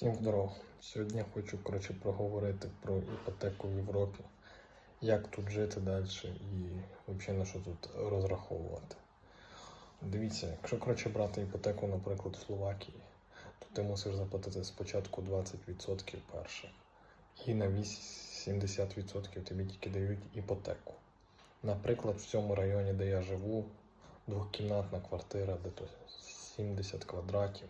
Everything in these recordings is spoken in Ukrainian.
Всім здорово. Сьогодні хочу коротше, проговорити про іпотеку в Європі, як тут жити далі і взагалі на що тут розраховувати. Дивіться, якщо коротше, брати іпотеку, наприклад, в Словакії, то ти мусиш заплатити спочатку 20% перших, і на 80% тобі тільки дають іпотеку. Наприклад, в цьому районі, де я живу, двокімнатна квартира, де то 70 квадратів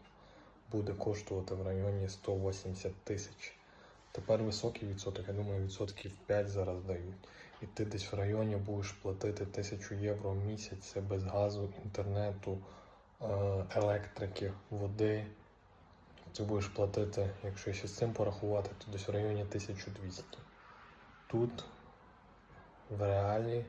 буде коштувати в районі 180 тисяч. Тепер високий відсоток, я думаю, відсотків 5 зараз дають. І ти десь в районі будеш платити 1000 євро в місяць це без газу, інтернету, е, електрики, води. Ти будеш платити, якщо ще з цим порахувати, то десь в районі 1200. Тут в реалі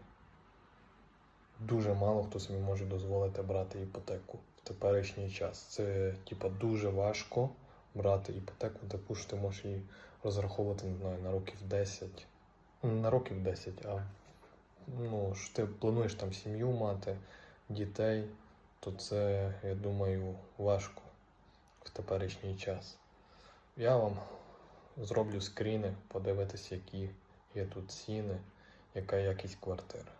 дуже мало хто собі може дозволити брати іпотеку теперішній час. Це типа дуже важко брати іпотеку, таку що ти можеш її розраховувати не знаю, на років 10. Ну, на років 10, а ну, що ти плануєш там сім'ю мати, дітей, то це, я думаю, важко в теперішній час. Я вам зроблю скріни, подивитись, які є тут ціни, яка якість квартири.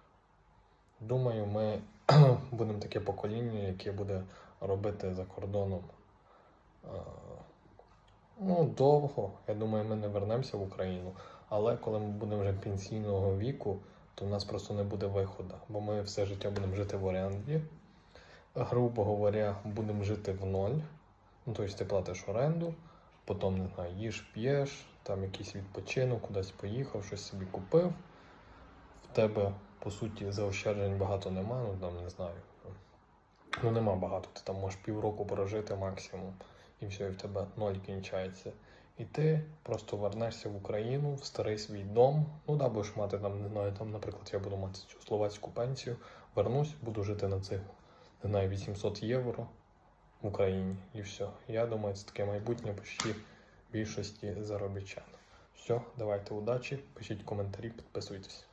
Думаю, ми будемо таке покоління, яке буде робити за кордоном. Ну, довго. Я думаю, ми не вернемося в Україну. Але коли ми будемо вже пенсійного віку, то в нас просто не буде виходу. Бо ми все життя будемо жити в оренді. Грубо говоря, будемо жити в ноль. Ну, тобто ти платиш оренду, потім не знаю, їж, п'єш, там якийсь відпочинок, кудись поїхав, щось собі купив. В тебе, по суті, заощаджень багато нема, ну там не знаю. Ну нема багато. Ти там можеш півроку прожити максимум, і все, і в тебе ноль кінчається. І ти просто вернешся в Україну, в старий свій дом. Ну да, будеш мати там, не знаю, там, наприклад, я буду мати цю словацьку пенсію, вернусь, буду жити на цих, не знаю, 800 євро в Україні. І все. Я думаю, це таке майбутнє почти більшості заробітчан. Все, давайте удачі, пишіть коментарі, підписуйтесь.